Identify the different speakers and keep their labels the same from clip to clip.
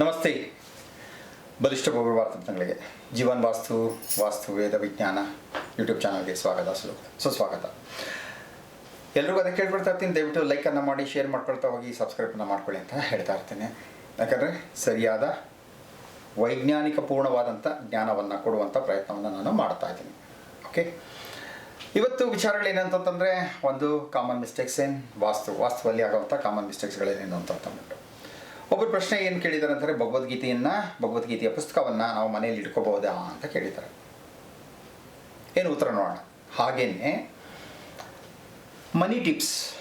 Speaker 1: ನಮಸ್ತೆ. ಬಲಿಷ್ಠ ಭಾರತ ತಂಗಳಿಗೆ ಜೀವನ್ ವಾಸ್ತು ವಾಸ್ತು ವೇದ ವಿಜ್ಞಾನ ಯೂಟ್ಯೂಬ್ ಚಾನಲ್ಗೆ ಸ್ವಾಗತ ಸುಸ್ವಾಗತ. ಎಲ್ರಿಗೂ ಅದಕ್ಕೆ ಕೇಳ್ಬಿಡ್ತಾ ಇರ್ತೀನಿ. ದಯವಿಟ್ಟು ಲೈಕನ್ನು ಮಾಡಿ, ಶೇರ್ ಮಾಡ್ಕೊಳ್ತಾ ಹೋಗಿ ಸಬ್ಸ್ಕ್ರೈಬನ್ನು ಮಾಡ್ಕೊಳ್ಳಿ ಅಂತ ಹೇಳ್ತಾ ಇರ್ತೇನೆ. ಯಾಕಂದರೆ ಸರಿಯಾದ ವೈಜ್ಞಾನಿಕ ಪೂರ್ಣವಾದಂಥ ಜ್ಞಾನವನ್ನು ಕೊಡುವಂಥ ಪ್ರಯತ್ನವನ್ನು ನಾನು ಮಾಡ್ತಾ ಇದ್ದೀನಿ. ಓಕೆ ಇವತ್ತು ವಿಚಾರಗಳು ಏನಂತಂತಂದ್ರೆ ಒಂದು ಕಾಮನ್ ಮಿಸ್ಟೇಕ್ಸ್ ಏನು ವಾಸ್ತು ವಾಸ್ತುವಲ್ಲಿ ಆಗುವಂಥ ಕಾಮನ್ ಮಿಸ್ಟೇಕ್ಸ್ಗಳೇನೇನು ಅಂತ ಅಂದ್ಬಿಟ್ಟು ಒಬ್ಬರು ಪ್ರಶ್ನೆ ಏನು ಕೇಳಿದ್ದಾರೆ ಅಂತಂದರೆ ಭಗವದ್ಗೀತೆಯನ್ನು, ಭಗವದ್ಗೀತೆಯ ಪುಸ್ತಕವನ್ನು ನಾವು ಮನೆಯಲ್ಲಿ ಇಟ್ಕೋಬಹುದಾ ಅಂತ ಕೇಳಿದ್ದಾರೆ ಏನು ಉತ್ತರ ನೋಡೋಣ. ಹಾಗೇನೆ ಮನಿ ಟಿಪ್ಸ್.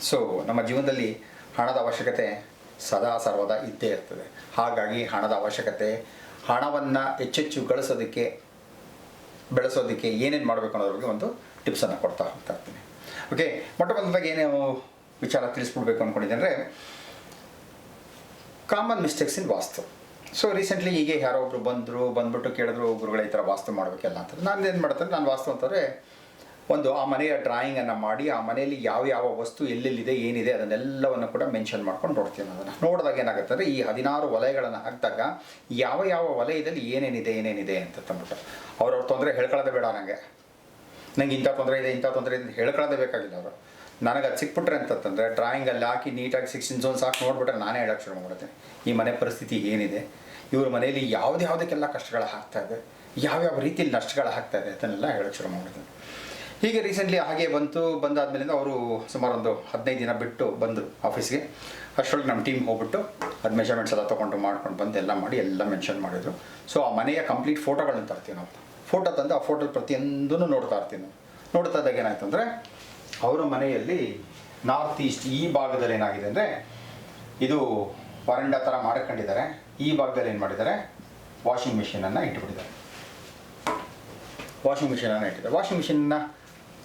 Speaker 1: ಸೊ ನಮ್ಮ ಜೀವನದಲ್ಲಿ ಹಣದ ಅವಶ್ಯಕತೆ ಸದಾ ಸರ್ವದಾ ಇದ್ದೇ ಇರ್ತದೆ. ಹಾಗಾಗಿ ಹಣದ ಅವಶ್ಯಕತೆ ಹಣವನ್ನು ಹೆಚ್ಚೆಚ್ಚು ಗಳಿಸೋದಕ್ಕೆ ಬೆಳೆಸೋದಕ್ಕೆ ಏನೇನು ಮಾಡಬೇಕು ಅನ್ನೋದ್ರ ಬಗ್ಗೆ ಒಂದು ಟಿಪ್ಸನ್ನು ಕೊಡ್ತಾ ಹೋಗ್ತಾ ಇರ್ತೀನಿ. ಓಕೆ ಮೊಟ್ಟ ಮೊದಲಾಗಿ ಏನೇನು ವಿಚಾರ ತಿಳಿಸ್ಬಿಡ್ಬೇಕು ಅಂದ್ಕೊಂಡಿದ್ದೆ common mistakes in vastu. So recently ಹೀಗೆ ಯಾರೋ ಒಬ್ರು ಬಂದರು, ಬಂದ್ಬಿಟ್ಟು ಕೇಳಿದ್ರು, ಗುರುಗಳ ಈ ಥರ ವಾಸ್ತು ಮಾಡಬೇಕಲ್ಲ ಅಂತ ನಾನು ಏನು ಮಾಡ್ತಾರೆ ನಾನು ವಾಸ್ತು ಅಂತಂದರೆ ಒಂದು ಆ ಮನೆಯ ಡ್ರಾಯಿಂಗನ್ನು ಮಾಡಿ, ಆ ಮನೆಯಲ್ಲಿ ಯಾವ ಯಾವ ವಸ್ತು ಎಲ್ಲೆಲ್ಲಿದೆ, ಏನಿದೆ ಅದನ್ನೆಲ್ಲವನ್ನು ಕೂಡ ಮೆನ್ಷನ್ ಮಾಡ್ಕೊಂಡು ನೋಡ್ತೀನಿ ಅದನ್ನು. ನೋಡಿದಾಗ ಏನಾಗುತ್ತೆ ಈ ಹದಿನಾರು ವಲಯಗಳನ್ನು ಹಾಕಿದಾಗ ಯಾವ ಯಾವ ವಲಯದಲ್ಲಿ ಏನೇನಿದೆ ಏನೇನಿದೆ ಅಂತ ತಂದ್ಬಿಟ್ಟು. ಅವ್ರವ್ರ ತೊಂದರೆ ಹೇಳ್ಕೊಳ್ಳೋದೇ ಬೇಡ ನನಗೆ ನಂಗೆ ಇಂಥ ತೊಂದರೆ ಇದೆ, ಇಂಥ ತೊಂದರೆ ಇದೆ ಹೇಳ್ಕೊಳ್ಳೋದೇ ಬೇಕಾಗಿಲ್ಲ ಅವರು. ನನಗೆ ಅದು ಸಿಕ್ಬಿಟ್ರೆ ಅಂತಂದರೆ ಡ್ರಾಯಿಂಗಲ್ಲಿ ಹಾಕಿ ನೀಟಾಗಿ ಸಿಕ್ಸ್ಟೀನ್ ಜೋನ್ಸ್ ಹಾಕಿ ನೋಡ್ಬಿಟ್ರೆ ನಾನೇ ಹೇಳೋಕ್ಕೆ ಶುರು ಮಾಡ್ತೀನಿ ಈ ಮನೆ ಪರಿಸ್ಥಿತಿ ಏನಿದೆ, ಇವ್ರ ಮನೆಯಲ್ಲಿ ಯಾವ್ದು ಯಾವುದಕ್ಕೆಲ್ಲ ಕಷ್ಟಗಳು ಹಾಕ್ತಾ ಇದೆ, ಯಾವ್ಯಾವ ರೀತಿಯಲ್ಲಿ ನಷ್ಟಗಳು ಹಾಕ್ತಾ ಇದೆ, ಅದನ್ನೆಲ್ಲ ಹೇಳೋಕ್ಕೆ ಶುರು ಮಾಡ್ತೀನಿ ಹೀಗೆ ರೀಸೆಂಟ್ಲಿ ಹಾಗೆ ಬಂತು, ಬಂದಾದ್ಮೇಲಿಂದ ಅವರು ಸುಮಾರು ಒಂದು ಹದಿನೈದು ದಿನ ಬಿಟ್ಟು ಬಂದರು ಆಫೀಸ್ಗೆ ಅಷ್ಟರೊಳಗೆ ನಮ್ಮ ಟೀಮ್ ಹೋಗ್ಬಿಟ್ಟು ಅದು ಮೆಷರ್ಮೆಂಟ್ಸ್ ಎಲ್ಲ ತೊಗೊಂಡು ಮಾಡ್ಕೊಂಡು ಬಂದು ಎಲ್ಲ ಮಾಡಿ ಎಲ್ಲ ಮೆನ್ಷನ್ ಮಾಡಿದರು. ಸೊ ಆ ಮನೆಯ ಕಂಪ್ಲೀಟ್ ಫೋಟೋಗಳನ್ನ ತರ್ತೀವಿ ನಾವು. ಫೋಟೋ ತಂದು ಆ ಫೋಟೋ ಪ್ರತಿಯೊಂದನ್ನು ನೋಡ್ತಾ ಇರ್ತೀನಿ ನೋಡ್ತಾ ಇದ್ದಾಗ ಏನಾಯ್ತು ಅಂದರೆ ಅವರ ಮನೆಯಲ್ಲಿ ನಾರ್ತ್ ಈಸ್ಟ್ ಈ ಭಾಗದಲ್ಲಿ ಏನಾಗಿದೆ ಅಂದರೆ, ಇದು ವರಂಡ ಥರ ಮಾಡ್ಕೊಂಡಿದ್ದಾರೆ. ಈ ಭಾಗದಲ್ಲಿ ಏನು ಮಾಡಿದ್ದಾರೆ? ವಾಷಿಂಗ್ ಮಿಷಿನನ್ನು ಇಟ್ಬಿಟ್ಟಿದ್ದಾರೆ. ವಾಷಿಂಗ್ ಮಿಷಿನನ್ನು ಇಟ್ಟಿದ್ದಾರೆ. ವಾಷಿಂಗ್ ಮಿಷಿನ್ನ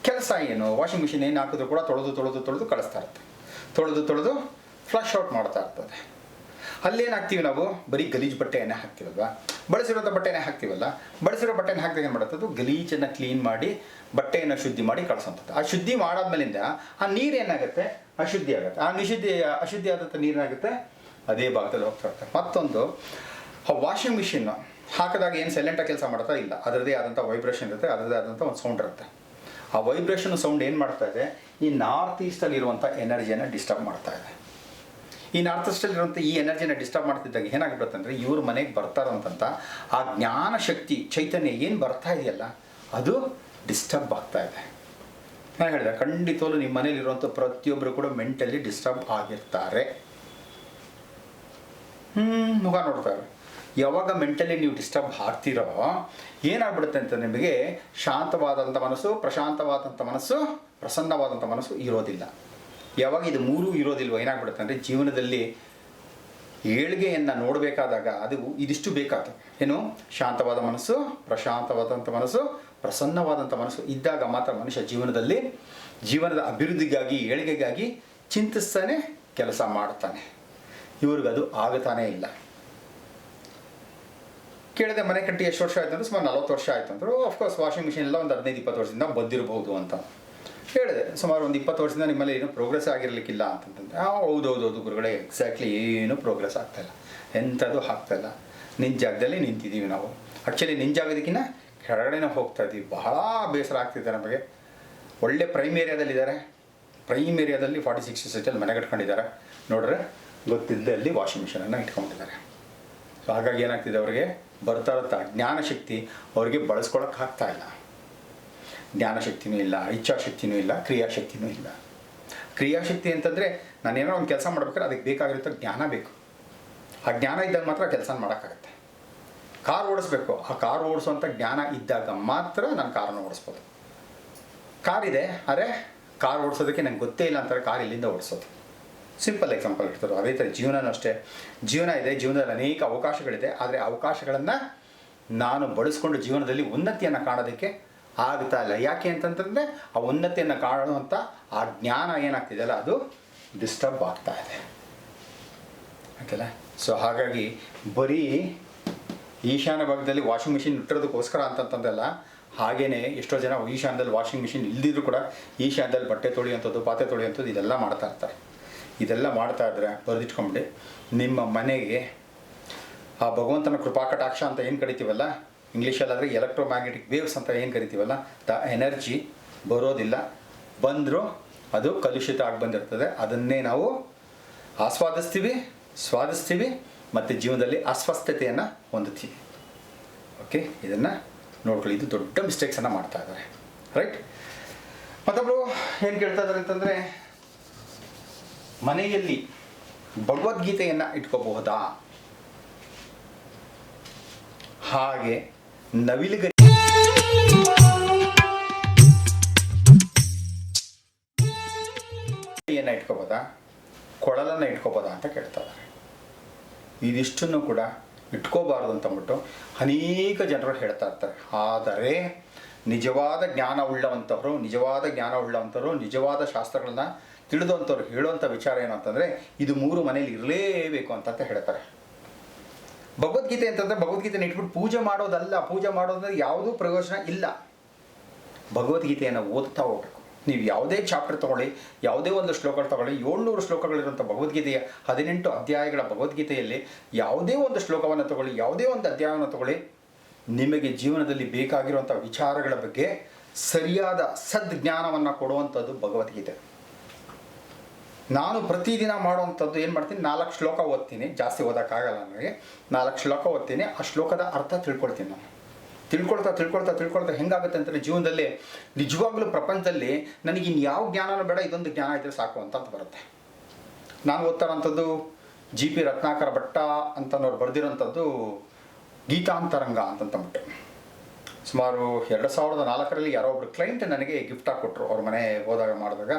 Speaker 1: ಕೆಲಸ ಏನು? ವಾಷಿಂಗ್ ಮಿಷಿನ್ ಏನು ಹಾಕಿದ್ರು ಕೂಡ ತೊಳೆದು ತೊಳೆದು ತೊಳೆದು ಕಳಿಸ್ತಾ ಇರುತ್ತೆ. ತೊಳೆದು ತೊಳೆದು ಫ್ಲಶ್ ಔಟ್ ಮಾಡ್ತಾ ಇರ್ತದೆ. ಅಲ್ಲೇನು ಹಾಕ್ತೀವಿ ನಾವು? ಬರೀ ಗಲೀಜು ಬಟ್ಟೆಯನ್ನೇ ಹಾಕ್ತೀವಲ್ವಾ? ಬಳಸಿರೋಂಥ ಬಟ್ಟೆನೇ ಹಾಕ್ತೀವಲ್ಲ? ಬಳಸಿರೋ ಬಟ್ಟೆನ ಹಾಕಿದಾಗ ಏನು ಮಾಡುತ್ತೆ ಅದು ಗಲೀಜನ್ನು ಕ್ಲೀನ್ ಮಾಡಿ ಬಟ್ಟೆಯನ್ನು ಶುದ್ಧಿ ಮಾಡಿ ಕಳಿಸೋಂಥದ್ದು. ಆ ಶುದ್ಧಿ ಮಾಡಾದ್ಮೇಲಿಂದ ಆ ನೀರು ಏನಾಗುತ್ತೆ? ಅಶುದ್ಧಿ ಆಗುತ್ತೆ. ಆ ನಿಶುದ್ಧಿ ಅಶುದ್ಧಿ ಆದಂಥ ನೀರೇನಾಗುತ್ತೆ ಅದೇ ಭಾಗದಲ್ಲಿ ಹೋಗ್ತಾ ಇರುತ್ತೆ. ಮತ್ತೊಂದು, ಆ ವಾಷಿಂಗ್ ಮಿಷಿನ್ ಹಾಕಿದಾಗ ಏನು ಸೈಲೆಂಟಾಗಿ ಕೆಲಸ ಮಾಡ್ತಾ ಇಲ್ಲ. ಅದರದೇ ಆದಂಥ ವೈಬ್ರೇಷನ್ ಇರುತ್ತೆ ಅದರದೇ ಆದಂಥ ಒಂದು ಸೌಂಡ್ ಇರುತ್ತೆ. ಆ ವೈಬ್ರೇಷನ್ ಸೌಂಡ್ ಏನು ಮಾಡ್ತಾ ಇದೆ? ಈ ನಾರ್ತ್ ಈಸ್ಟಲ್ಲಿ ಇರುವಂಥ ಎನರ್ಜಿಯನ್ನು ಡಿಸ್ಟರ್ಬ್ ಮಾಡ್ತಾ ಇದೆ. ಈ ನಾರ್ತ್ ಈಸ್ಟಲ್ಲಿ ಇರುವಂಥ ಈ ಎನರ್ಜಿನ ಡಿಸ್ಟರ್ಬ್ ಮಾಡ್ತಿದ್ದಾಗ ಏನಾಗ್ಬಿಡುತ್ತೆ ಅಂದರೆ ಇವ್ರ ಮನೆಗೆ ಬರ್ತಾರಂತಂತ ಆ ಜ್ಞಾನ ಶಕ್ತಿ, ಚೈತನ್ಯ ಏನು ಬರ್ತಾ ಇದೆಯಲ್ಲ, ಅದು ಡಿಸ್ಟರ್ಬ್ ಆಗ್ತಾ ಇದೆ. ನಾನು ಹೇಳಿದೆ, ಖಂಡಿತವಾಗ್ಲೂ ನಿಮ್ಮ ಮನೇಲಿರುವಂಥ ಪ್ರತಿಯೊಬ್ಬರು ಕೂಡ ಮೆಂಟಲಿ ಡಿಸ್ಟರ್ಬ್ ಆಗಿರ್ತಾರೆ. ಹ್ಞೂ ಮುಖ ನೋಡ್ತಾರೆ ಯಾವಾಗ ಮೆಂಟಲಿ ನೀವು ಡಿಸ್ಟರ್ಬ್ ಆಗ್ತೀರೋ, ಏನಾಗ್ಬಿಡುತ್ತೆ ಅಂತ ನಿಮಗೆ ಶಾಂತವಾದಂಥ ಮನಸ್ಸು ಪ್ರಶಾಂತವಾದಂಥ ಮನಸ್ಸು ಪ್ರಸನ್ನವಾದಂಥ ಮನಸ್ಸು ಇರೋದಿಲ್ಲ. ಯಾವಾಗ ಇದು ಮೂರೂ ಇರೋದಿಲ್ವೋ, ಏನಾಗ್ಬಿಡುತ್ತೆ ಅಂದರೆ ಜೀವನದಲ್ಲಿ ಏಳ್ಗೆಯನ್ನು ನೋಡಬೇಕಾದಾಗ ಅದು ಇದಿಷ್ಟು ಬೇಕಾಗ್ತದೆ ಏನು? ಶಾಂತವಾದ ಮನಸ್ಸು ಪ್ರಶಾಂತವಾದಂಥ ಮನಸ್ಸು ಪ್ರಸನ್ನವಾದಂಥ ಮನಸ್ಸು ಇದ್ದಾಗ ಮಾತ್ರ ಮನುಷ್ಯ ಜೀವನದಲ್ಲಿ, ಜೀವನದ ಅಭಿವೃದ್ಧಿಗಾಗಿ, ಏಳಿಗೆಗಾಗಿ ಚಿಂತಿಸ್ತಾನೆ, ಕೆಲಸ ಮಾಡ್ತಾನೆ. ಇವ್ರಿಗದು ಆಗುತ್ತಾನೇ ಇಲ್ಲ. ಕೇಳಿದೆ, ಮನೆ ಕಟ್ಟಿ ಎಷ್ಟು ವರ್ಷ ಆಯ್ತು? ಅಂದ್ರೆ ಸುಮಾರು ನಲ್ವತ್ತು ವರ್ಷ ಆಯ್ತು ಅಂದರು. ಅಫ್ಕೋರ್ಸ್ ವಾಷಿಂಗ್ ಮಿಷಿನ್ ಎಲ್ಲ ಒಂದು ಹದಿನೈದು, ಇಪ್ಪತ್ತು ವರ್ಷದಿಂದ ಬಂದಿರಬಹುದು ಅಂತ ಹೇಳಿದೆ. ಸುಮಾರು ಒಂದು ಇಪ್ಪತ್ತು ವರ್ಷದಿಂದ ನಿಮ್ಮಲ್ಲಿ ಏನೂ ಪ್ರೋಗ್ರೆಸ್ ಆಗಿರಲಿಕ್ಕಿಲ್ಲ ಅಂತಂದ್ರೆ ಹೌದು ಹೌದು ಹೌದು ಗುರುಗಳೇ ಎಕ್ಸಾಕ್ಟ್ಲಿ ಏನೂ ಪ್ರೋಗ್ರೆಸ್ ಆಗ್ತಾಯಿಲ್ಲ ಎಂಥದ್ದು ಆಗ್ತಾಯಿಲ್ಲ ನಿನ್ನ ಜಾಗದಲ್ಲಿ ನಿಂತಿದ್ದೀವಿ ನಾವು. ಆ್ಯಕ್ಚುಲಿ ನಿನ್ನ ಜಾಗದಕ್ಕಿಂತ ಕೆಳಗಡೆನೇ ಹೋಗ್ತಾ ಇದ್ದೀವಿ. ಬಹಳ ಬೇಸರ ಆಗ್ತಿದೆ ನಮಗೆ. ಒಳ್ಳೆ ಪ್ರೈಮ್ ಏರಿಯಾದಲ್ಲಿದ್ದಾರೆ ಪ್ರೈಮ್ ಏರಿಯಾದಲ್ಲಿ ಫಾರ್ಟಿ ಸಿಕ್ಸ್ ಸೈಟಲ್ಲಿ ಮನೆ ಕಟ್ಕೊಂಡಿದ್ದಾರೆ. ನೋಡ್ರೆ ಗೊತ್ತಿದ್ದಲ್ಲಿ ವಾಷಿಂಗ್ ಮಿಷಿನನ್ನು ಇಟ್ಕೊಂಡಿದ್ದಾರೆ. ಸೊ ಹಾಗಾಗಿ ಏನಾಗ್ತಿದೆ ಅವರಿಗೆ? ಬರ್ತಾ ಇರುತ್ತಾ? ಜ್ಞಾನಶಕ್ತಿ ಅವರಿಗೆ ಬಳಸ್ಕೊಳಕ್ಕೆ ಆಗ್ತಾ ಇಲ್ಲ. ಜ್ಞಾನಶಕ್ತಿನೂ ಇಲ್ಲ, ಇಚ್ಛಾಶಕ್ತಿನೂ ಇಲ್ಲ, ಕ್ರಿಯಾಶಕ್ತಿನೂ ಇಲ್ಲ. ಕ್ರಿಯಾಶಕ್ತಿ ಅಂತಂದರೆ ನಾನೇನೋ ಒಂದು ಕೆಲಸ ಮಾಡ್ಬೇಕಾದ್ರೆ ಅದಕ್ಕೆ ಬೇಕಾಗಿರೋ ಜ್ಞಾನ ಬೇಕು. ಆ ಜ್ಞಾನ ಇದ್ದಾಗ ಮಾತ್ರ ಕೆಲಸ ಮಾಡೋಕ್ಕಾಗತ್ತೆ. ಕಾರ್ ಓಡಿಸ್ಬೇಕು. ಆ ಕಾರ್ ಓಡಿಸುವಂಥ ಜ್ಞಾನ ಇದ್ದಾಗ ಮಾತ್ರ ನಾನು ಕಾರನ್ನು ಓಡಿಸ್ಬೋದು. ಇದೆ ಅರೆ ಕಾರ್ ಓಡಿಸೋದಕ್ಕೆ ನಂಗೆ ಗೊತ್ತೇ ಇಲ್ಲ ಅಂತಾರೆ, ಕಾರ್ ಇಲ್ಲಿಂದ ಓಡಿಸೋದು? ಸಿಂಪಲ್ ಎಕ್ಸಾಂಪಲ್ ಇಡ್ತಾರೆ. ಅದೇ ಥರ ಜೀವನನೂ ಅಷ್ಟೇ. ಜೀವನ ಇದೆ, ಜೀವನದಲ್ಲಿ ಅನೇಕ ಅವಕಾಶಗಳಿದೆ. ಆದರೆ ಅವಕಾಶಗಳನ್ನು ನಾನು ಬಳಸ್ಕೊಂಡು ಜೀವನದಲ್ಲಿ ಉನ್ನತಿಯನ್ನು ಕಾಣೋದಕ್ಕೆ ಆಗ್ತಾ ಇಲ್ಲ. ಯಾಕೆ ಅಂತಂತಂದರೆ ಆ ಉನ್ನತಿಯನ್ನು ಕಾಣುವಂಥ ಆ ಜ್ಞಾನ ಏನಾಗ್ತಿದೆಯಲ್ಲ ಅದು ಡಿಸ್ಟರ್ಬ್ ಆಗ್ತಾ ಇದೆ. ಆಯ್ತಲ್ಲ? ಸೊ ಹಾಗಾಗಿ ಬರೀ ಈಶಾನ್ಯ ಭಾಗದಲ್ಲಿ ವಾಷಿಂಗ್ ಮಿಷಿನ್ ಇಟ್ಟಿರೋದಕ್ಕೋಸ್ಕರ ಅಂತಂತಂದಲ್ಲ, ಹಾಗೇನೆ ಎಷ್ಟೋ ಜನ ಈಶಾನ್ಯದಲ್ಲಿ ವಾಷಿಂಗ್ ಮಿಷಿನ್ ಇಲ್ದಿದ್ರು ಕೂಡ ಈಶಾನ್ಯದಲ್ಲಿ ಬಟ್ಟೆ ತೊಳೆಯುವಂಥದ್ದು, ಪಾತ್ರೆ ತೊಳೆಯುವಂಥದ್ದು ಇದೆಲ್ಲ ಮಾಡ್ತಾ ಇರ್ತಾರೆ. ಇದೆಲ್ಲ ಮಾಡ್ತಾ ಇದ್ರೆ ಬರೆದಿಟ್ಕೊಂಬಿಡಿ. ನಿಮ್ಮ ಮನೆಗೆ ಆ ಭಗವಂತನ ಕೃಪಾಕಟಾಕ್ಷ ಅಂತ ಏನು ಕರಿತೀವಲ್ಲ? ಇಂಗ್ಲೀಷಲ್ಲಾದರೆ ಎಲೆಕ್ಟ್ರೋಮ್ಯಾಗ್ನೆಟಿಕ್ ವೇವ್ಸ್ ಅಂತ ಏನು ಕರಿತೀವಲ್ಲ? ದ ಎನರ್ಜಿ ಬರೋದಿಲ್ಲ. ಬಂದರೂ ಅದು ಕಲುಷಿತ ಆಗಿ ಬಂದಿರ್ತದೆ. ಅದನ್ನೇ ನಾವು ಆಸ್ವಾದಿಸ್ತೀವಿ, ಸ್ವಾದಿಸ್ತೀವಿ ಮತ್ತು ಜೀವನದಲ್ಲಿ ಅಸ್ವಸ್ಥತೆಯನ್ನು ಹೊಂದುತ್ತೀವಿ. ಓಕೆ ಇದನ್ನು ನೋಡ್ಕೊಳ್ಳಿ. ಇದು ದೊಡ್ಡ ಮಿಸ್ಟೇಕ್ಸನ್ನು ಮಾಡ್ತಾ ಇದ್ದಾರೆ ರೈಟ್ ಮತ್ತೊಬ್ಬರು ಏನು ಕೇಳ್ತಾ ಇದ್ದಾರೆ ಅಂತಂದರೆ ಮನೆಯಲ್ಲಿ ಭಗವದ್ಗೀತೆಯನ್ನು ಇಟ್ಕೋಬಹುದಾ? ಹಾಗೆ ನವಿಲುಗರಿ ಏನ ಇಟ್ಕೋಬೋದಾ ಕೊಳಲನ್ನು ಇಟ್ಕೋಬೋದಾ ಅಂತ ಕೇಳ್ತಾ ಇದಿಷ್ಟನ್ನು ಕೂಡ ಇಟ್ಕೋಬಾರ್ದು ಅಂತ ಅಂದ್ಬಿಟ್ಟು ಅನೇಕ ಜನರು ಹೇಳ್ತಾ ಇರ್ತಾರೆ. ಆದರೆ ನಿಜವಾದ ಜ್ಞಾನ ಉಳ್ಳವಂಥವರು ನಿಜವಾದ ಜ್ಞಾನ ಉಳ್ಳವಂಥವರು ನಿಜವಾದ ಶಾಸ್ತ್ರಗಳನ್ನ ತಿಳಿದಂಥವ್ರು ಹೇಳುವಂಥ ವಿಚಾರ ಏನು ಅಂತಂದರೆ, ಇದು ಮೂರು ಮನೇಲಿ ಇರಲೇಬೇಕು ಅಂತ ಹೇಳ್ತಾರೆ. ಭಗವದ್ಗೀತೆ ಅಂತಂದರೆ ಭಗವದ್ಗೀತೆನ ಇಟ್ಬಿಟ್ಟು ಪೂಜೆ ಮಾಡೋದಲ್ಲ, ಪೂಜೆ ಮಾಡೋದಂದ್ರೆ ಯಾವುದೂ ಪ್ರಯೋಜನ ಇಲ್ಲ. ಭಗವದ್ಗೀತೆಯನ್ನು ಓದ್ತಾ ಹೋಗ್ಬೇಕು. ನೀವು ಯಾವುದೇ ಚಾಪ್ಟರ್ ತಗೊಳ್ಳಿ, ಯಾವುದೇ ಒಂದು ಶ್ಲೋಕಗಳು ತಗೊಳ್ಳಿ, ಏಳ್ನೂರು ಶ್ಲೋಕಗಳಿರುವಂಥ ಭಗವದ್ಗೀತೆಯ ಹದಿನೆಂಟು ಅಧ್ಯಾಯಗಳ ಭಗವದ್ಗೀತೆಯಲ್ಲಿ ಯಾವುದೇ ಒಂದು ಶ್ಲೋಕವನ್ನು ತಗೊಳ್ಳಿ, ಯಾವುದೇ ಒಂದು ಅಧ್ಯಾಯವನ್ನು ತಗೊಳ್ಳಿ, ನಿಮಗೆ ಜೀವನದಲ್ಲಿ ಬೇಕಾಗಿರುವಂಥ ವಿಚಾರಗಳ ಬಗ್ಗೆ ಸರಿಯಾದ ಸದ್ಜ್ಞಾನವನ್ನು ಕೊಡುವಂಥದ್ದು ಭಗವದ್ಗೀತೆ. ನಾನು ಪ್ರತಿದಿನ ಮಾಡುವಂಥದ್ದು ಏನು ಮಾಡ್ತೀನಿ? ನಾಲ್ಕು ಶ್ಲೋಕ ಓದ್ತೀನಿ. ಜಾಸ್ತಿ ಓದೋಕ್ಕಾಗಲ್ಲ ನನಗೆ. ನಾಲ್ಕು ಶ್ಲೋಕ ಓದ್ತೀನಿ. ಆ ಶ್ಲೋಕದ ಅರ್ಥ ತಿಳ್ಕೊಳ್ತೀನಿ ನಾನು. ತಿಳ್ಕೊಳ್ತಾ ತಿಳ್ಕೊಳ್ತಾ ತಿಳ್ಕೊಳ್ತಾ ಹೆಂಗಾಗುತ್ತೆ ಅಂತಂದರೆ ಜೀವನದಲ್ಲಿ ನಿಜವಾಗ್ಲೂ ಪ್ರಪಂಚದಲ್ಲಿ ನನಗೆ ಯಾವ ಜ್ಞಾನನೂ ಬೇಡ, ಇದೊಂದು ಜ್ಞಾನ ಇದ್ದರೆ ಸಾಕು ಅಂತ ಬರುತ್ತೆ. ನಾನು ಓದ್ತಾರಂಥದ್ದು ಜಿ ಪಿ ರತ್ನಾಕರ ಭಟ್ಟ ಅಂತನವ್ರು ಬರೆದಿರೋಂಥದ್ದು ಗೀತಾಂತರಂಗ ಅಂತಂತಂದ್ಬಿಟ್ಟು ಸುಮಾರು ಎರಡು ಸಾವಿರದ ನಾಲ್ಕರಲ್ಲಿ ಯಾರೋ ಒಬ್ರು ಕ್ಲೈಂಟ್ ನನಗೆ ಗಿಫ್ಟಾಗಿ ಕೊಟ್ಟರು ಅವ್ರ ಮನೆ ಹೋದಾಗ ಮಾಡಿದಾಗ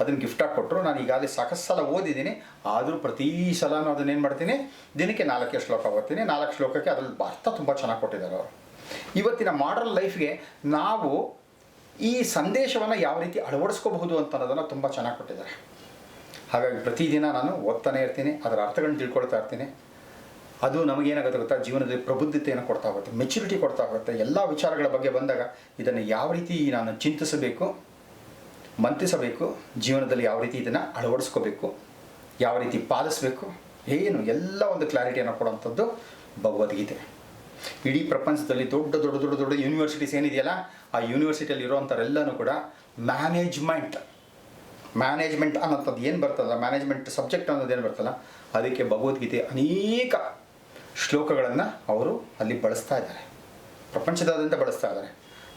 Speaker 1: ಅದನ್ನು ಗಿಫ್ಟಾಗಿ ಕೊಟ್ಟರು ನಾನು ಈಗಾಗಲೇ ಸಾಕಷ್ಟು ಸಲ ಓದಿದ್ದೀನಿ. ಆದರೂ ಪ್ರತಿ ಸಲನೂ ಅದನ್ನೇನು ಮಾಡ್ತೀನಿ? ದಿನಕ್ಕೆ ನಾಲ್ಕೇ ಶ್ಲೋಕ ಓದ್ತೀನಿ. ನಾಲ್ಕು ಶ್ಲೋಕಕ್ಕೆ ಅದ್ರಲ್ಲಿ ಅರ್ಥ ತುಂಬ ಚೆನ್ನಾಗಿ ಕೊಟ್ಟಿದ್ದಾರೆ ಅವರು. ಇವತ್ತಿನ ಮಾಡರ್ನ್ ಲೈಫ್ಗೆ ನಾವು ಈ ಸಂದೇಶವನ್ನು ಯಾವ ರೀತಿ ಅಳವಡಿಸ್ಕೋಬಹುದು ಅಂತ ಅನ್ನೋದನ್ನು ತುಂಬ ಚೆನ್ನಾಗಿ ಕೊಟ್ಟಿದ್ದಾರೆ. ಹಾಗಾಗಿ ಪ್ರತಿದಿನ ನಾನು ಓದ್ತಾನೆ ಇರ್ತೀನಿ. ಅದರ ಅರ್ಥಗಳನ್ನ ತಿಳ್ಕೊಳ್ತಾ ಇರ್ತೀನಿ. ಅದು ನಮಗೇನಾಗುತ್ತೆ ಗೊತ್ತಾ? ಜೀವನದಲ್ಲಿ ಪ್ರಬುದ್ಧತೆಯನ್ನು ಕೊಡ್ತಾ ಹೋಗುತ್ತೆ. ಮೆಚುರಿಟಿ ಕೊಡ್ತಾ ಹೋಗುತ್ತೆ. ಎಲ್ಲ ವಿಚಾರಗಳ ಬಗ್ಗೆ ಬಂದಾಗ ಇದನ್ನು ಯಾವ ರೀತಿ ನಾನು ಚಿಂತಿಸಬೇಕು? ಮಂತಿಸಬೇಕು ಜೀವನದಲ್ಲಿ ಯಾವ ರೀತಿ ಇದನ್ನು ಅಳವಡಿಸ್ಕೋಬೇಕು, ಯಾವ ರೀತಿ ಪಾಲಿಸಬೇಕು, ಏನು ಎಲ್ಲ ಒಂದು ಕ್ಲಾರಿಟಿಯನ್ನು ಕೊಡುವಂಥದ್ದು ಭಗವದ್ಗೀತೆ. ಇಡೀ ಪ್ರಪಂಚದಲ್ಲಿ ದೊಡ್ಡ ದೊಡ್ಡ ದೊಡ್ಡ ದೊಡ್ಡ ಯೂನಿವರ್ಸಿಟೀಸ್ ಏನಿದೆಯಲ್ಲ, ಆ ಯೂನಿವರ್ಸಿಟಿಯಲ್ಲಿ ಇರೋವಂಥವರೆಲ್ಲನೂ ಕೂಡ ಮ್ಯಾನೇಜ್ಮೆಂಟ್ ಮ್ಯಾನೇಜ್ಮೆಂಟ್ ಅನ್ನೋಂಥದ್ದು ಏನು ಬರ್ತದಲ್ಲ ಮ್ಯಾನೇಜ್ಮೆಂಟ್ ಸಬ್ಜೆಕ್ಟ್ ಅನ್ನೋದು ಏನು ಬರ್ತಲ್ಲ ಅದಕ್ಕೆ ಭಗವದ್ಗೀತೆ ಅನೇಕ ಶ್ಲೋಕಗಳನ್ನು ಅವರು ಅಲ್ಲಿ ಬಳಸ್ತಾ ಇದ್ದಾರೆ. ಪ್ರಪಂಚದಾದ್ಯಂತ ಬಳಸ್ತಾ ಇದ್ದಾರೆ.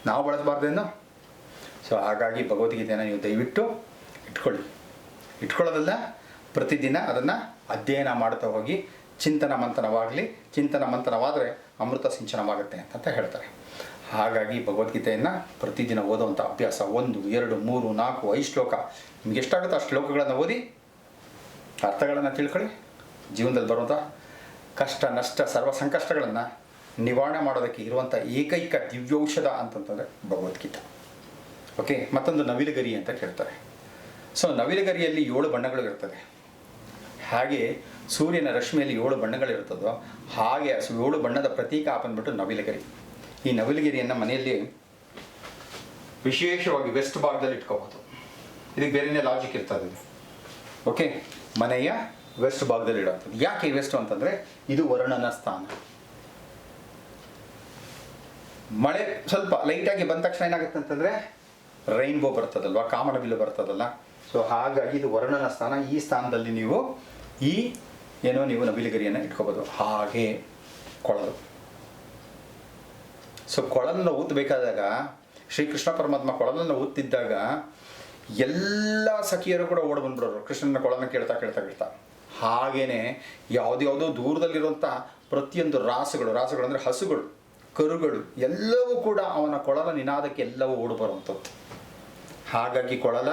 Speaker 1: ನಾವು ಬಳಸಬಾರ್ದೇನೋ ಸೊ ಹಾಗಾಗಿ ಭಗವದ್ಗೀತೆಯನ್ನು ನೀವು ದಯವಿಟ್ಟು ಇಟ್ಕೊಳ್ಳಿ. ಇಟ್ಕೊಳ್ಳೋದಲ್ಲ, ಪ್ರತಿದಿನ ಅದನ್ನು ಅಧ್ಯಯನ ಮಾಡ್ತಾ ಹೋಗಿ, ಚಿಂತನ ಮಂಥನವಾಗಲಿ, ಚಿಂತನ ಮಂಥನವಾದರೆ ಅಮೃತ ಸಿಂಚನವಾಗುತ್ತೆ ಅಂತ ಹೇಳ್ತಾರೆ. ಹಾಗಾಗಿ ಭಗವದ್ಗೀತೆಯನ್ನು ಪ್ರತಿದಿನ ಓದುವಂಥ ಅಭ್ಯಾಸ ಒಂದು, ಎರಡು, ಮೂರು, ನಾಲ್ಕು, ಐದು ಶ್ಲೋಕ. ನಿಮ್ಗೆ ಎಷ್ಟಾಗುತ್ತೋ ಆ ಶ್ಲೋಕಗಳನ್ನು ಓದಿ, ಅರ್ಥಗಳನ್ನು ತಿಳ್ಕೊಳ್ಳಿ. ಜೀವನದಲ್ಲಿ ಬರುವಂಥ ಕಷ್ಟ, ನಷ್ಟ, ಸರ್ವ ಸಂಕಷ್ಟಗಳನ್ನು ನಿವಾರಣೆ ಮಾಡೋದಕ್ಕೆ ಇರುವಂಥ ಏಕೈಕ ದಿವ್ಯೌಷಧ ಅಂತಂತಂದರೆ ಭಗವದ್ಗೀತೆ. ಓಕೆ ಮತ್ತೊಂದು ನವಿಲುಗರಿ ಅಂತ ಕೇಳ್ತಾರೆ. ಸೊ ನವಿಲುಗರಿಯಲ್ಲಿ ಏಳು ಬಣ್ಣಗಳು ಇರ್ತದೆ. ಹಾಗೆ ಸೂರ್ಯನ ರಶ್ಮಿಯಲ್ಲಿ ಏಳು ಬಣ್ಣಗಳಿರ್ತದೋ ಹಾಗೆ ಏಳು ಬಣ್ಣದ ಪ್ರತೀಕ ಬಂದ್ಬಿಟ್ಟು ನವಿಲುಗರಿ. ಈ ನವಿಲುಗಿರಿಯನ್ನು ಮನೆಯಲ್ಲಿ ವಿಶೇಷವಾಗಿ ವೆಸ್ಟ್ ಭಾಗದಲ್ಲಿ ಇಟ್ಕೋಬಹುದು. ಇದಕ್ಕೆ ಬೇರೆನೇ ಲಾಜಿಕ್ ಇರ್ತದೆ ಓಕೆ ಮನೆಯ ವೆಸ್ಟ್ ಭಾಗದಲ್ಲಿ ಇಡೋದು. ಯಾಕೆ ವೆಸ್ಟ್ ಅಂತಂದರೆ, ಇದು ವರುಣನ ಸ್ಥಾನ. ಮಳೆ ಸ್ವಲ್ಪ ಲೈಟಾಗಿ ಬಂದ ತಕ್ಷಣ ಏನಾಗುತ್ತೆ ಅಂತಂದರೆ ರೈನ್ಬೋ ಬರ್ತದಲ್ವ? ಕಾಮನಬಿಲ್ಲು ಬರ್ತದಲ್ಲ? ಸೊ ಹಾಗಾಗಿ ಇದು ವರ್ಣನ ಸ್ಥಾನ. ಈ ಸ್ಥಾನದಲ್ಲಿ ನೀವು ಈ, ಏನೋ ನೀವು ನವಿಲುಗರಿಯನ್ನು ಇಟ್ಕೋಬೋದು. ಹಾಗೆ ಕೊಳಲು. ಸೊ ಕೊಳಲನ್ನು ಊದಬೇಕಾದಾಗ, ಶ್ರೀಕೃಷ್ಣ ಪರಮಾತ್ಮ ಕೊಳಲನ್ನು ಊದ್ತಿದ್ದಾಗ ಎಲ್ಲ ಸಖಿಯರು ಕೂಡ ಓಡ್ ಬಂದ್ಬಿಡೋರು. ಕೃಷ್ಣನ ಕೊಳನ ಕೇಳ್ತಾ ಕೇಳ್ತಾ ಕೇಳ್ತಾ. ಹಾಗೇನೆ ಯಾವುದ್ಯಾವುದೋ ದೂರದಲ್ಲಿರುವಂಥ ಪ್ರತಿಯೊಂದು ರಾಸುಗಳು ರಾಸುಗಳು ಅಂದರೆ ಹಸುಗಳು. ಕರುಗಳು ಎಲ್ಲವೂ ಕೂಡ ಅವನ ಕೊಳಲ ನಿನಾದಕ್ಕೆ ಎಲ್ಲವೂ ಓಡಿ ಬರುವಂಥದ್ದು. ಹಾಗಾಗಿ ಕೊಳಲ,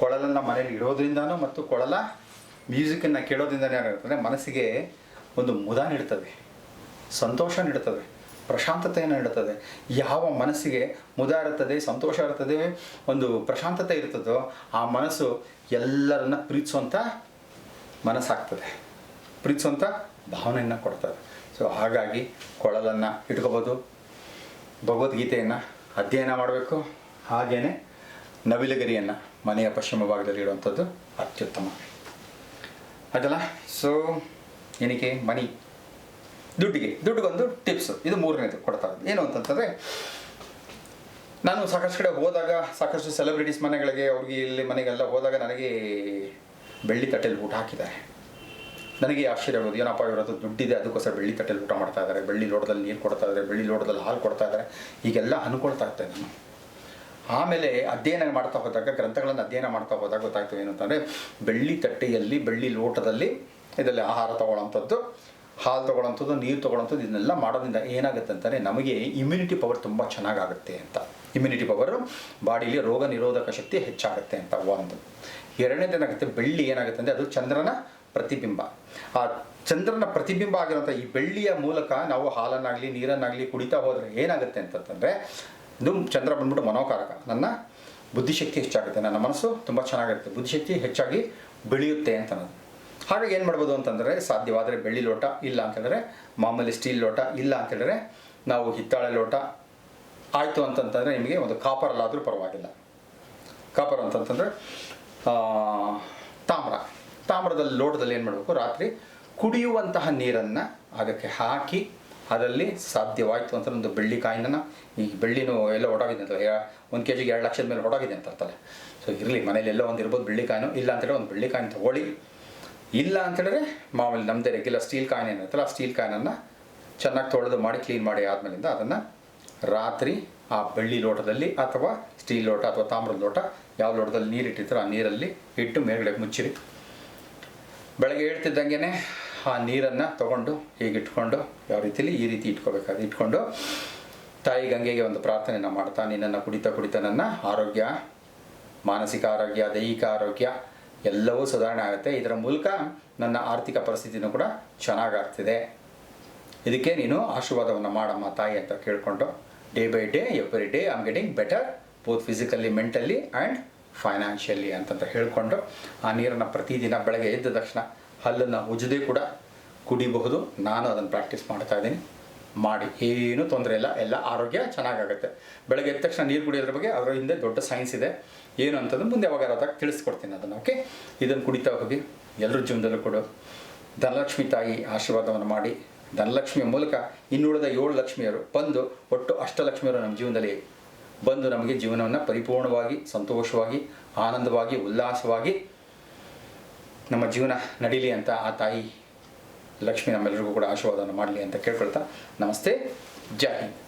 Speaker 1: ಕೊಳಲನ್ನ ಮನೇಲಿ ಇಡೋದ್ರಿಂದನೂ ಮತ್ತು ಕೊಳಲ ಮ್ಯೂಸಿಕನ್ನು ಕೇಳೋದ್ರಿಂದನೇ ಏನಾಗುತ್ತೆ ಮನಸ್ಸಿಗೆ ಒಂದು ಮುದ ನೀಡ್ತದೆ, ಸಂತೋಷ ನೀಡುತ್ತದೆ ಪ್ರಶಾಂತತೆಯನ್ನು ನೀಡುತ್ತದೆ ಯಾವ ಮನಸ್ಸಿಗೆ ಮುದ ಇರುತ್ತದೆ, ಸಂತೋಷ ಇರುತ್ತದೆ, ಒಂದು ಪ್ರಶಾಂತತೆ ಇರ್ತದೋ ಆ ಮನಸ್ಸು ಎಲ್ಲರನ್ನ ಪ್ರೀತಿಸುವಂಥ ಮನಸ್ಸಾಗ್ತದೆ. ಪ್ರೀತಿಸುವಂಥ ಭಾವನೆಯನ್ನು ಕೊಡ್ತಾರೆ. ಸೊ ಹಾಗಾಗಿ ಕೊಳಲನ್ನು ಇಟ್ಕೋಬೋದು, ಭಗವದ್ಗೀತೆಯನ್ನು ಅಧ್ಯಯನ ಮಾಡಬೇಕು. ಹಾಗೆಯೇ ನವಿಲುಗರಿಯನ್ನು ಮನೆಯ ಪಶ್ಚಿಮ ಭಾಗದಲ್ಲಿ ಇಡುವಂಥದ್ದು ಅತ್ಯುತ್ತಮ. ಅದಲ್ಲ ಸೊ ಏನಕ್ಕೆ? ಮನಿ ದುಡ್ಡಿಗೆ. ದುಡ್ಡಿಗೊಂದು ಟಿಪ್ಸ್ ಇದು ಮೂರನೇದು ಕೊಡ್ತಾರೆ. ಏನು ಅಂತಂತಂದರೆ, ನಾನು ಸಾಕಷ್ಟು ಕಡೆ ಹೋದಾಗ, ಸಾಕಷ್ಟು ಸೆಲೆಬ್ರಿಟೀಸ್ ಮನೆಗಳಿಗೆ, ಅವ್ರಿಗೆ ಇಲ್ಲಿ ಮನೆಗೆಲ್ಲ ಹೋದಾಗ ನನಗೆ ಬೆಳ್ಳಿ ತಟ್ಟೆಯಲ್ಲಿ ಊಟ ಹಾಕಿದ್ದಾರೆ. ನನಗೆ ಆಶ್ಚರ್ಯ ಆಗೋದು, ಏನಪ್ಪ ಇವರದ್ದು ದುಡ್ಡಿದೆ, ಅದಕ್ಕೋಸ್ಕರ ಬೆಳ್ಳಿ ತಟ್ಟೆಲಿ ಊಟ ಮಾಡ್ತಾ ಇದ್ದಾರೆ ಬೆಳ್ಳಿ ಲೋಟದಲ್ಲಿ ನೀರು ಕೊಡ್ತಾ ಇದ್ದಾರೆ ಬೆಳ್ಳಿ ಲೋಟದಲ್ಲಿ ಹಾಲು ಕೊಡ್ತಾ ಇದ್ದಾರೆ ಈಗೆಲ್ಲ ಅನ್ಕೊಳ್ತಾ ಇರ್ತೆ ನಾನು ಆಮೇಲೆ ಅಧ್ಯಯನ ಮಾಡ್ತಾ ಹೋದಾಗ, ಗ್ರಂಥಗಳನ್ನು ಅಧ್ಯಯನ ಮಾಡ್ತಾ ಹೋದಾಗ ಗೊತ್ತಾಗ್ತದೆ ಏನು ಅಂತಂದರೆ, ಬೆಳ್ಳಿ ತಟ್ಟೆಯಲ್ಲಿ ಬೆಳ್ಳಿ ಲೋಟದಲ್ಲಿ ಇದರಲ್ಲಿ ಆಹಾರ ತಗೊಳ್ಳೋಂಥದ್ದು, ಹಾಲು ತೊಗೊಳ್ಳೋಂಥದ್ದು, ನೀರು ತೊಗೊಳ್ಳೋಂಥದ್ದು, ಇದನ್ನೆಲ್ಲ ಮಾಡೋದ್ರಿಂದ ಏನಾಗುತ್ತೆ ಅಂತಂದರೆ, ನಮಗೆ ಇಮ್ಯುನಿಟಿ ಪವರ್ ತುಂಬ ಚೆನ್ನಾಗಾಗುತ್ತೆ ಅಂತ. ಇಮ್ಯುನಿಟಿ ಪವರು ಬಾಡಿಲಿ ರೋಗ ನಿರೋಧಕ ಶಕ್ತಿ ಹೆಚ್ಚಾಗುತ್ತೆ ಅಂತ ಒಂದು ಎರಡನೇದು ಏನಾಗುತ್ತೆ ಬೆಳ್ಳಿ ಏನಾಗುತ್ತೆ ಅಂದರೆ ಅದು ಚಂದ್ರನ ಪ್ರತಿಬಿಂಬ. ಆ ಚಂದ್ರನ ಪ್ರತಿಬಿಂಬ ಆಗಿರೋಂಥ ಈ ಬೆಳ್ಳಿಯ ಮೂಲಕ ನಾವು ಹಾಲನ್ನಾಗಲಿ, ನೀರನ್ನಾಗಲಿ ಕುಡಿತಾ ಹೋದರೆ ಏನಾಗುತ್ತೆ ಅಂತಂತಂದರೆ, ಇದು ಚಂದ್ರ ಬಂದ್ಬಿಟ್ಟು ಮನೋಕಾರಕ. ನನ್ನ ಬುದ್ಧಿಶಕ್ತಿ ಹೆಚ್ಚಾಗುತ್ತೆ. ನನ್ನ ಮನಸ್ಸು ತುಂಬ ಚೆನ್ನಾಗಿರುತ್ತೆ. ಬುದ್ಧಿಶಕ್ತಿ ಹೆಚ್ಚಾಗಿ ಬೆಳೆಯುತ್ತೆ ಅಂತ ಅನ್ನೋದು. ಹಾಗಾಗಿ ಏನು ಮಾಡ್ಬೋದು ಅಂತಂದರೆ, ಸಾಧ್ಯವಾದರೆ ಬೆಳ್ಳಿ ಲೋಟ ಇಲ್ಲ ಅಂತಂದರೆ ಮಾಮೂಲಿ ಸ್ಟೀಲ್ ಲೋಟ ಇಲ್ಲ ಅಂತೇಳಿದ್ರೆ ನಾವು ಹಿತ್ತಾಳೆ ಲೋಟ. ಆಯಿತು ಅಂತಂತಂದರೆ ನಿಮಗೆ ಒಂದು ಕಾಪರಲ್ಲಾದರೂ ಪರವಾಗಿಲ್ಲ. ಕಾಪರ್ ಅಂತಂತಂದರೆ ತಾಮ್ರ. ತಾಮ್ರದಲ್ಲಿ, ಲೋಟದಲ್ಲಿ ಏನು ಮಾಡಬೇಕು? ರಾತ್ರಿ ಕುಡಿಯುವಂತಹ ನೀರನ್ನು ಅದಕ್ಕೆ ಹಾಕಿ ಅದರಲ್ಲಿ ಸಾಧ್ಯವಾಯಿತು ಅಂತ ಒಂದು ಬೆಳ್ಳಿ ಕಾಯಿನ ಈ ಬೆಳ್ಳಿನೂ ಎಲ್ಲ ಒಡಗಿದೆ ಅಂತ ಒಂದು ಕೆ ಜಿಗೆ ಎರಡು ಲಕ್ಷದ ಮೇಲೆ ಒಡಗಿದೆ ಅಂತ ಅರ್ಥಲ್ಲ ಸೊ ಇರಲಿ, ಮನೇಲಿ ಎಲ್ಲೋ ಒಂದು ಇರ್ಬೋದು ಬೆಳ್ಳಿ ಕಾಯಿನು, ಇಲ್ಲ ಅಂತೇಳಿ ಒಂದು ಬೆಳ್ಳಿ ಕಾಯಿನ ತಗೊಳ್ಳಿ. ಇಲ್ಲ ಅಂತೇಳಿದ್ರೆ ಮಾಮೂಲಿ ನಮ್ಮದೇ ರೆಗ್ಯುಲರ್ ಸ್ಟೀಲ್ ಕಾಯಿನ ಏನಿರುತ್ತಲ್ಲ ಆ ಸ್ಟೀಲ್ ಕಾಯಿನನ್ನು ಚೆನ್ನಾಗಿ ತೊಳೆದು ಮಾಡಿ ಕ್ಲೀನ್ ಮಾಡಿ ಆದಮೇಲಿಂದ ಅದನ್ನು ರಾತ್ರಿ ಆ ಬೆಳ್ಳಿ ಲೋಟದಲ್ಲಿ ಅಥವಾ ಸ್ಟೀಲ್ ಲೋಟ ಅಥವಾ ತಾಮ್ರದ ಲೋಟ, ಯಾವ ಲೋಟದಲ್ಲಿ ನೀರಿಟ್ಟಿರ್ತಾರೋ ಆ ನೀರಲ್ಲಿ ಇಟ್ಟು ಮೇಲ್ಗಡೆ ಮುಚ್ಚಿರಿ. ಬೆಳಗ್ಗೆ ಹೇಳ್ತಿದ್ದಂಗೆ ಆ ನೀರನ್ನು ತಗೊಂಡು ಹೀಗೆ ಇಟ್ಕೊಂಡು ಯಾವ ರೀತಿಲಿ ಈ ರೀತಿ ಇಟ್ಕೋಬೇಕಾದ್ರೆ ಇಟ್ಕೊಂಡು ತಾಯಿ ಗಂಗೆಗೆ ಒಂದು ಪ್ರಾರ್ಥನೆಯನ್ನು ಮಾಡ್ತಾ ನಿನ್ನನ್ನು ಕುಡಿತಾ ಕುಡಿತಾ ನನ್ನ ಆರೋಗ್ಯ, ಮಾನಸಿಕ ಆರೋಗ್ಯ, ದೈಹಿಕ ಆರೋಗ್ಯ ಎಲ್ಲವೂ ಸುಧಾರಣೆ ಆಗುತ್ತೆ. ಇದರ ಮೂಲಕ ನನ್ನ ಆರ್ಥಿಕ ಪರಿಸ್ಥಿತಿನೂ ಕೂಡ ಚೆನ್ನಾಗಾಗ್ತಿದೆ. ಇದಕ್ಕೆ ನೀನು ಆಶೀರ್ವಾದವನ್ನು ಮಾಡಮ್ಮ ತಾಯಿ ಅಂತ ಕೇಳಿಕೊಂಡು day by day every day I'm getting better both physically mentally and financially ಅಂತಂತ ಹೇಳಿಕೊಂಡು ಆ ನೀರನ್ನು ಪ್ರತಿದಿನ ಬೆಳಗ್ಗೆ ಎದ್ದ ತಕ್ಷಣ ಹಲ್ಲನ್ನು ಉಜ್ಜದೇ ಕೂಡ ಕುಡಿಬಹುದು. ನಾನು ಅದನ್ನು ಪ್ರಾಕ್ಟೀಸ್ ಮಾಡ್ತಾ ಇದ್ದೀನಿ. ಮಾಡಿ, ಏನೂ ತೊಂದರೆ ಇಲ್ಲ. ಎಲ್ಲ ಆರೋಗ್ಯ ಚೆನ್ನಾಗಾಗುತ್ತೆ. ಬೆಳಗ್ಗೆ ಎದ್ದ ತಕ್ಷಣ ನೀರು ಕುಡಿಯೋದ್ರ ಬಗ್ಗೆ ಅದರ ಹಿಂದೆ ದೊಡ್ಡ ಸೈನ್ಸ್ ಇದೆ. ಏನು ಅಂತಂದು ಮುಂದೆ ಯಾವಾಗ ಅದಾಗ ತಿಳಿಸ್ಕೊಡ್ತೀನಿ ಅದನ್ನು ಓಕೆ ಇದನ್ನು ಕುಡಿತಾ ಹೋಗಿ, ಎಲ್ಲರ ಜೀವನದಲ್ಲೂ ಕೊಡು ಧನಲಕ್ಷ್ಮಿ ತಾಯಿ ಆಶೀರ್ವಾದವನ್ನು ಮಾಡಿ, ಧನಲಕ್ಷ್ಮಿಯ ಮೂಲಕ ಇನ್ನುಳಿದ ಏಳು ಲಕ್ಷ್ಮಿಯರು ಬಂದು ಒಟ್ಟು ಅಷ್ಟಲಕ್ಷ್ಮಿಯರು ನಮ್ಮ ಜೀವನದಲ್ಲಿ ಬಂದು ನಮಗೆ ಜೀವನವನ್ನು ಪರಿಪೂರ್ಣವಾಗಿ, ಸಂತೋಷವಾಗಿ, ಆನಂದವಾಗಿ, ಉಲ್ಲಾಸವಾಗಿ ನಮ್ಮ ಜೀವನ ನಡೀಲಿ ಅಂತ ಆ ತಾಯಿ ಲಕ್ಷ್ಮಿ ನಮ್ಮೆಲ್ಲರಿಗೂ ಕೂಡ ಆಶೀರ್ವಾದವನ್ನು ಮಾಡಲಿ ಅಂತ ಕೇಳ್ಕೊಳ್ತಾ ನಮಸ್ತೆ. ಜೈ ಹಿಂದ್.